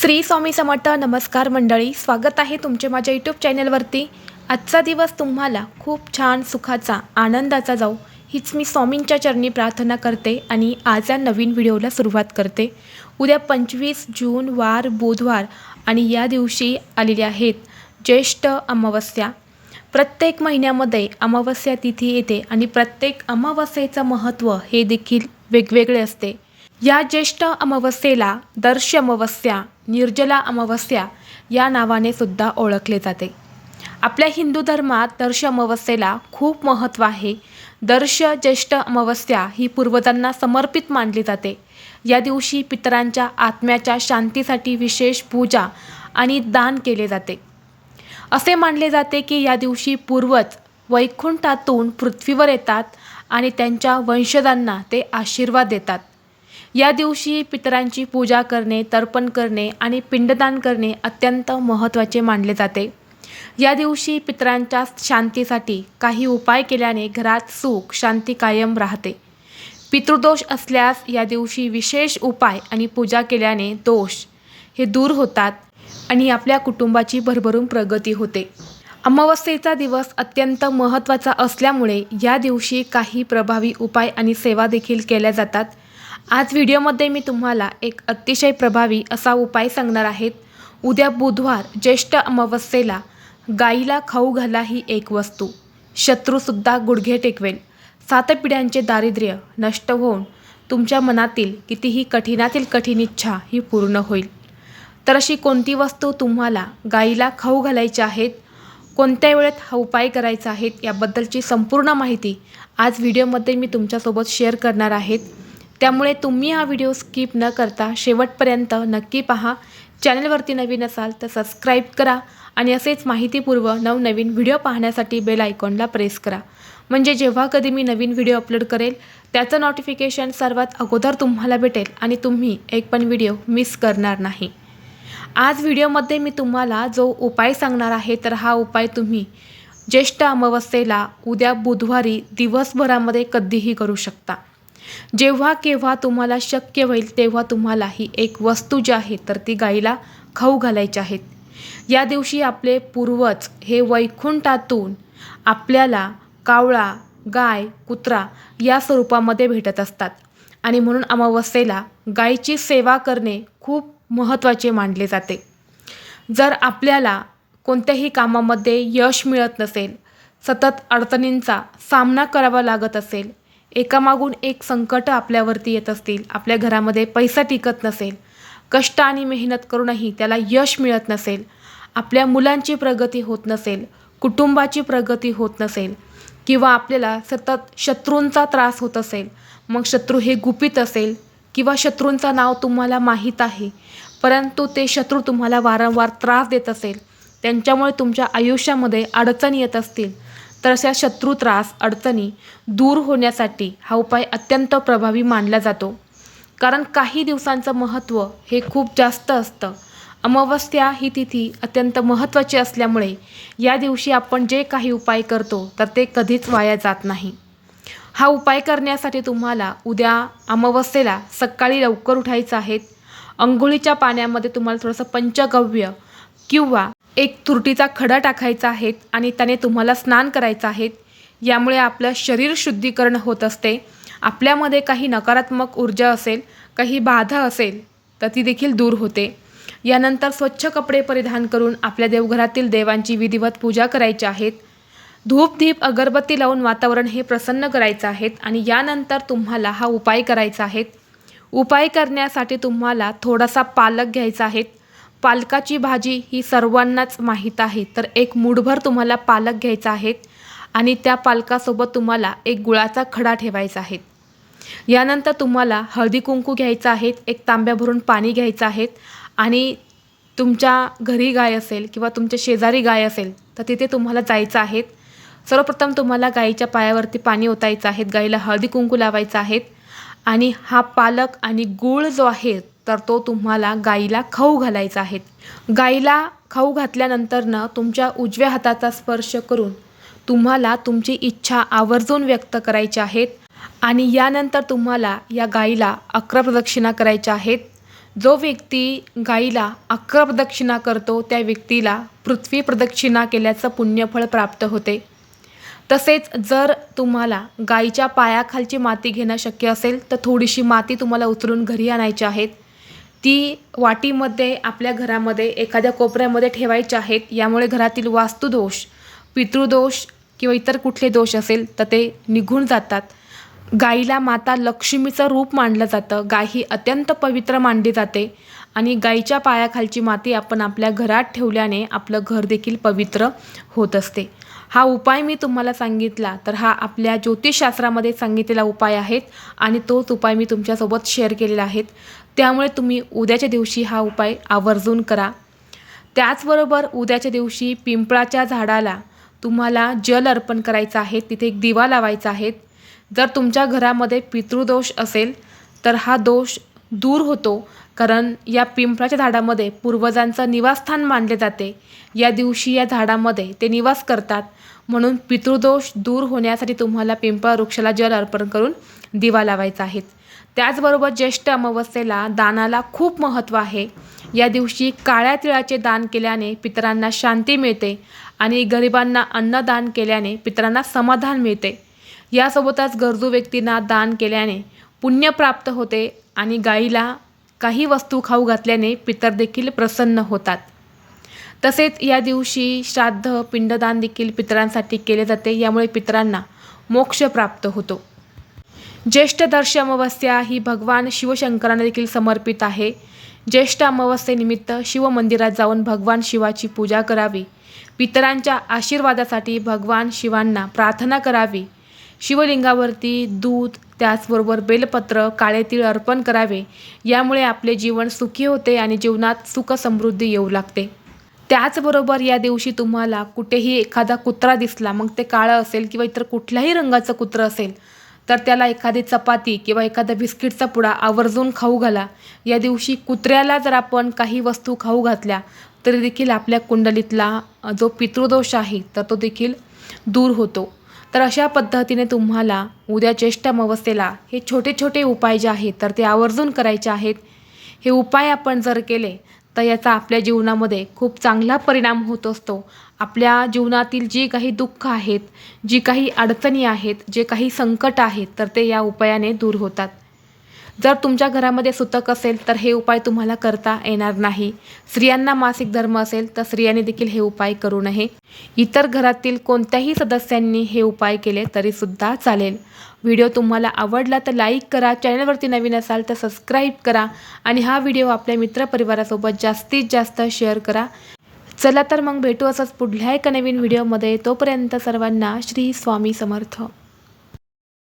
श्री स्वामी समर्थ नमस्कार मंडळी स्वागत आहे तुमचे माझ्या यूट्यूब चॅनलवरती. आजचा दिवस तुम्हाला खूप छान सुखाचा आनंदाचा जाऊ हीच मी स्वामींच्या चरणी प्रार्थना करते आणि आज या नवीन व्हिडिओला सुरुवात करते. उद्या पंचवीस जून वार बुधवार आणि या दिवशी आलेले आहेत ज्येष्ठ अमावस्या. प्रत्येक महिन्यामध्ये अमावस्या तिथी येते आणि प्रत्येक अमावस्येचं महत्त्व हे देखील वेगवेगळे असते. या ज्येष्ठ अमावस्येला दर्श अमावस्या निर्जला अमावस्या या नावाने सुद्धा ओळखले जाते. आपल्या हिंदू धर्मात दर्श अमावस्येला खूप महत्त्व आहे. दर्श ज्येष्ठ अमावस्या ही पूर्वजांना समर्पित मानली जाते. या दिवशी पितरांच्या आत्म्याच्या शांतीसाठी विशेष पूजा आणि दान केले जाते. असे मानले जाते की या दिवशी पूर्वज वैकुंठातून पृथ्वीवर येतात आणि त्यांच्या वंशजांना ते आशीर्वाद देतात. या दिवशी पितरांची पूजा करणे तर्पण करणे आणि पिंडदान करणे अत्यंत महत्त्वाचे मानले जाते. या दिवशी पितरांच्या शांतीसाठी काही उपाय केल्याने घरात सुख शांती कायम राहते. पितृदोष असल्यास या दिवशी विशेष उपाय आणि पूजा केल्याने दोष हे दूर होतात आणि आपल्या कुटुंबाची भरभरून प्रगती होते. अमावस्येचा दिवस अत्यंत महत्त्वाचा असल्यामुळे या दिवशी काही प्रभावी उपाय आणि सेवा देखील केल्या जातात. आज व्हिडिओमध्ये मी तुम्हाला एक अतिशय प्रभावी असा उपाय सांगणार आहेत. उद्या बुधवार ज्येष्ठ अमावस्येला गाईला खाऊ घाला ही एक वस्तू. शत्रूसुद्धा गुडघे टेकवेल. सात पिढ्यांचे दारिद्र्य नष्ट होऊन तुमच्या मनातील कितीही कठीणातील कठीण इच्छा ही पूर्ण होईल. तर अशी कोणती वस्तू तुम्हाला गाईला खाऊ घालायची आहेत? कोणत्या वेळेत हा उपाय करायचा आहेत याबद्दलची संपूर्ण माहिती आज व्हिडिओमध्ये मी तुमच्यासोबत शेअर करणार आहेत. त्यामुळे तुम्ही हा व्हिडिओ स्किप न करता शेवटपर्यंत नक्की पहा. चॅनलवरती नवीन असाल तर सबस्क्राईब करा आणि असेच माहितीपूर्व नवनवीन व्हिडिओ पाहण्यासाठी बेल आयकॉनला प्रेस करा. म्हणजे जेव्हा कधी मी नवीन व्हिडिओ अपलोड करेल त्याचं नोटिफिकेशन सर्वात अगोदर तुम्हाला भेटेल आणि तुम्ही एक पण व्हिडिओ मिस करणार नाही. आज व्हिडिओमध्ये मी तुम्हाला जो उपाय सांगणार आहे तर हा उपाय तुम्ही ज्येष्ठ अमावस्येला उद्या बुधवारी दिवसभरामध्ये कधीही करू शकता. जेव्हा केव्हा तुम्हाला शक्य होईल तेव्हा तुम्हाला ही एक वस्तू जी आहे तर ती गाईला खाऊ घालायची आहेत या दिवशी आपले पूर्वज हे वैकुंठातून आपल्याला कावळा गाय कुत्रा या स्वरूपामध्ये भेटत असतात आणि म्हणून अमावस्येला गायीची सेवा करणे खूप महत्त्वाचे मानले जाते. जर आपल्याला कोणत्याही कामामध्ये यश मिळत नसेल सतत अडचणींचा सामना करावा लागत असेल एकामागून एक संकट आपल्यावरती येत असतील आपल्या घरामध्ये पैसा टिकत नसेल कष्ट आणि मेहनत करूनही त्याला यश मिळत नसेल आपल्या मुलांची प्रगती होत नसेल कुटुंबाची प्रगती होत नसेल किंवा आपल्याला सतत शत्रूंचा त्रास होत असेल मग शत्रू हे गुपित असेल किंवा शत्रूंचं नाव तुम्हाला माहीत आहे परंतु ते शत्रू तुम्हाला वारंवार त्रास देत असेल त्यांच्यामुळे तुमच्या आयुष्यामध्ये अडचणी येत असतील तर अशा शत्रू त्रास अडचणी दूर होण्यासाठी हा उपाय अत्यंत प्रभावी मानला जातो. कारण काही दिवसांचं महत्त्व हे खूप जास्त असतं. अमावस्या ही तिथी अत्यंत महत्त्वाची असल्यामुळे या दिवशी आपण जे काही उपाय करतो तर ते कधीच वाया जात नाही. हा उपाय करण्यासाठी तुम्हाला उद्या अमावस्येला सकाळी लवकर उठायचं आहे. अंघोळीच्या पाण्यामध्ये तुम्हाला थोडंसं पंचगव्य किंवा एक तुरटीचा खडा टाकायचा आहे आणि त्याने तुम्हाला स्नान करायचं आहे. यामुळे आपलं शरीर शुद्धीकरण होत असते. आपल्यामध्ये काही नकारात्मक ऊर्जा असेल काही बाधा असेल तर ती देखील दूर होते. यानंतर स्वच्छ कपडे परिधान करून आपल्या देवघरातील देवांची विधिवत पूजा करायची आहेत. धूपधीप अगरबत्ती लावून वातावरण हे प्रसन्न करायचं आहेत आणि यानंतर तुम्हाला हा उपाय करायचा आहे उपाय करण्यासाठी तुम्हाला थोडासा पालक घ्यायचा आहे पालकाची भाजी ही सर्वांनाच माहीत आहे. तर एक मुठभर तुम्हाला पालक घ्यायचा आहे आणि त्या पालकासोबत तुम्हाला एक गुळाचा खडा ठेवायचा आहे. यानंतर तुम्हाला हळदी कुंकू घ्यायचं आहे एक तांब्या भरून पाणी घ्यायचं आहे आणि तुमच्या घरी गाय असेल किंवा तुमच्या शेजारी गाय असेल तर तिथे तुम्हाला जायचं आहे. सर्वप्रथम तुम्हाला गाईच्या पायावरती पाणी ओतायचं आहे गाईला हळदी कुंकू लावायचं आहे आणि हा पालक आणि गूळ जो आहे तर तो तुम्हाला गाईला खाऊ घालायचा आहे. गाईला खाऊ घातल्यानंतरनं तुमच्या उजव्या हाताचा स्पर्श करून तुम्हाला तुमची इच्छा आवर्जून व्यक्त करायची आहेत आणि यानंतर तुम्हाला या गाईला अकरा प्रदक्षिणा करायच्या आहेत. जो व्यक्ती गाईला अकरा प्रदक्षिणा करतो त्या व्यक्तीला पृथ्वी प्रदक्षिणा केल्याचं पुण्यफळ प्राप्त होते. तसेच जर तुम्हाला गाईच्या पायाखालची माती घेणं शक्य असेल तर थोडीशी माती तुम्हाला उचलून घरी आणायची आहेत ती वाटीमध्ये आपल्या घरामध्ये एखाद्या कोपऱ्यामध्ये ठेवायची आहेत यामुळे घरातील वास्तुदोष पितृदोष किंवा इतर कुठले दोष असेल तर ते निघून जातात. गाईला माता लक्ष्मीचं रूप मानलं जातं. गाय ही अत्यंत पवित्र मानली जाते आणि गाईच्या पायाखालची माती आपण आपल्या घरात ठेवल्याने आपलं घर देखील पवित्र होत असते. हा उपाय मी तुम्हाला सांगितला तर हा आपल्या ज्योतिषशास्त्रामध्ये सांगितलेला उपाय आहेत आणि तोच उपाय मी तुमच्यासोबत शेअर केलेला आहेत त्यामुळे तुम्ही उद्याच्या दिवशी हा उपाय आवर्जून करा. त्याचबरोबर उद्याच्या दिवशी पिंपळाच्या झाडाला तुम्हाला जल अर्पण करायचं आहे तिथे एक दिवा लावायचा आहे. जर तुमच्या घरामध्ये पितृदोष असेल तर हा दोष दूर होतो. कारण या पिंपळाच्या झाडामध्ये पूर्वजांचं निवासस्थान मानले जाते. या दिवशी या झाडामध्ये ते निवास करतात. म्हणून पितृदोष दूर होण्यासाठी तुम्हाला पिंपळ वृक्षाला जल अर्पण करून दिवा लावायचा आहे. त्याचबरोबर ज्येष्ठ अमावस्येला दानाला खूप महत्त्व आहे. या दिवशी काळ्या तिळाचे दान केल्याने पितरांना शांती मिळते आणि गरिबांना अन्नदान केल्याने पितरांना समाधान मिळते. यासोबतच गरजू व्यक्तींना दान केल्याने पुण्य प्राप्त होते आणि गाईला काही वस्तू खाऊ घातल्याने पितर देखील प्रसन्न होतात. तसेच या दिवशी श्राद्ध पिंडदान देखील पितरांसाठी केले जाते यामुळे पितरांना मोक्ष प्राप्त होतो. ज्येष्ठ दर्श अमावस्या ही भगवान शिवशंकरांना देखील समर्पित आहे. ज्येष्ठ अमावस्येनिमित्त शिवमंदिरात जाऊन भगवान शिवाची पूजा करावी. पितरांच्या आशीर्वादासाठी भगवान शिवांना प्रार्थना करावी. शिवलिंगावरती दूध त्याचबरोबर बेलपत्र काळे तीळ अर्पण करावे. यामुळे आपले जीवन सुखी होते आणि जीवनात सुख समृद्धी येऊ लागते. त्याचबरोबर या दिवशी तुम्हाला कुठेही एखादा कुत्रा दिसला मग ते काळं असेल किंवा इतर कुठल्याही रंगाचं कुत्रं असेल तर त्याला एखादी चपाती किंवा एखादा बिस्किटचा पुडा आवर्जून खाऊ घाला. या दिवशी कुत्र्याला जर आपण काही वस्तू खाऊ घातल्या तरी देखील आपल्या कुंडलीतला जो पितृदोष आहे तर तो देखील दूर होतो. तर अशा पद्धतीने तुम्हाला उद्या ज्येष्ठ अमावस्येला हे छोटे छोटे उपाय जे आहेत तर ते आवर्जून करायचे आहेत. हे उपाय आपण जर केले तर याचा आपल्या जीवनामध्ये खूप चांगला परिणाम होत असतो. आपल्या जीवनातील जी काही दुःख आहेत जी काही अडचणी आहेत जे काही संकट आहेत तर ते या उपायाने दूर होतात. जर तुमच्या घरामध्ये सुतक असेल तर हे उपाय तुम्हाला करता येणार नाही. स्त्रियांना मासिक धर्म असेल तर स्त्रियांनी देखील हे उपाय करू नये. इतर घरातील कोणत्याही सदस्यांनी हे उपाय केले तरीसुद्धा चालेल. व्हिडिओ तुम्हाला आवडला तर लाईक करा चॅनलवरती नवीन असाल तर सबस्क्राईब करा आणि हा व्हिडिओ आपल्या मित्रपरिवारासोबत जास्तीत जास्त शेअर करा. चला तर मग भेटू असंच पुढल्या एका नवीन व्हिडिओमध्ये. तोपर्यंत सर्वांना श्री स्वामी समर्थ.